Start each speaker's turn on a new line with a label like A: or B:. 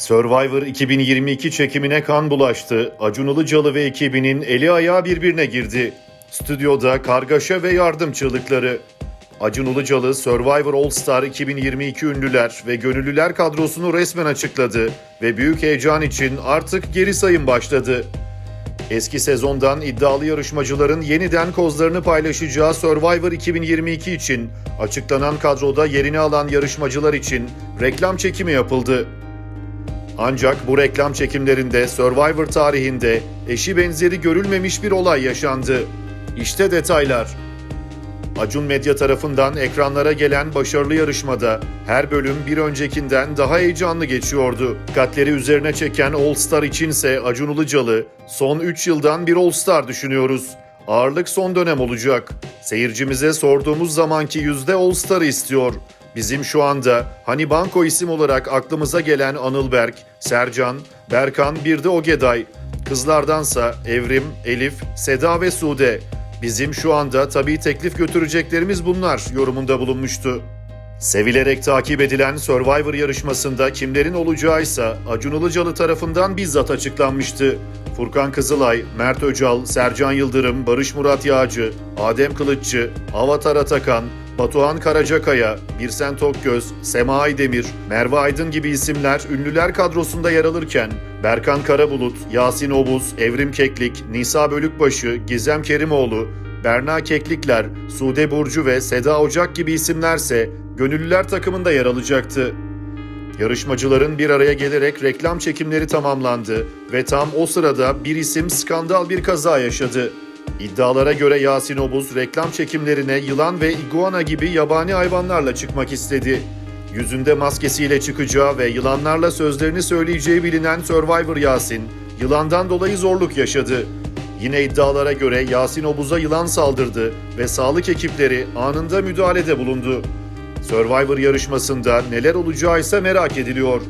A: Survivor 2022 çekimine kan bulaştı. Acun Ilıcalı ve ekibinin eli ayağı birbirine girdi. Stüdyoda kargaşa ve yardım çığlıkları. Acun Ilıcalı Survivor All Star 2022 ünlüler ve gönüllüler kadrosunu resmen açıkladı ve büyük heyecan için artık geri sayım başladı. Eski sezondan iddialı yarışmacıların yeniden kozlarını paylaşacağı Survivor 2022 için açıklanan kadroda yerini alan yarışmacılar için reklam çekimi yapıldı. Ancak bu reklam çekimlerinde Survivor tarihinde eşi benzeri görülmemiş bir olay yaşandı. İşte detaylar. Acun Medya tarafından ekranlara gelen başarılı yarışmada her bölüm bir öncekinden daha heyecanlı geçiyordu. Dikkatleri üzerine çeken All Star içinse Acun Ilıcalı, son 3 yıldan bir All Star düşünüyoruz. Ağırlık son dönem olacak. Seyircimize sorduğumuz zamanki yüzde All Star'ı istiyor. Bizim şu anda hani banko isim olarak aklımıza gelen Anıl Berk, Sercan, Berkan bir de Ogeday. Kızlardansa Evrim, Elif, Seda ve Sude. Bizim şu anda tabii teklif götüreceklerimiz bunlar yorumunda bulunmuştu. Sevilerek takip edilen Survivor yarışmasında kimlerin olacağıysa Acun Ilıcalı tarafından bizzat açıklanmıştı. Furkan Kızılay, Mert Öcal, Sercan Yıldırım, Barış Murat Yağcı, Adem Kılıççı, Avatar Atakan, Batuhan Karacakaya, Birsen Tokgöz, Sema Aydemir, Merve Aydın gibi isimler ünlüler kadrosunda yer alırken Berkan Karabulut, Yasin Obuz, Evrim Keklik, Nisa Bölükbaşı, Gizem Kerimoğlu, Berna Keklikler, Sude Burcu ve Seda Ocak gibi isimlerse gönüllüler takımında yer alacaktı. Yarışmacıların bir araya gelerek reklam çekimleri tamamlandı ve tam o sırada bir isim skandal bir kaza yaşadı. İddialara göre Yasin Obuz reklam çekimlerine yılan ve iguana gibi yabani hayvanlarla çıkmak istedi. Yüzünde maskesiyle çıkacağı ve yılanlarla sözlerini söyleyeceği bilinen Survivor Yasin, yılandan dolayı zorluk yaşadı. Yine iddialara göre Yasin Obuz'a yılan saldırdı ve sağlık ekipleri anında müdahalede bulundu. Survivor yarışmasında neler olacağı ise merak ediliyor.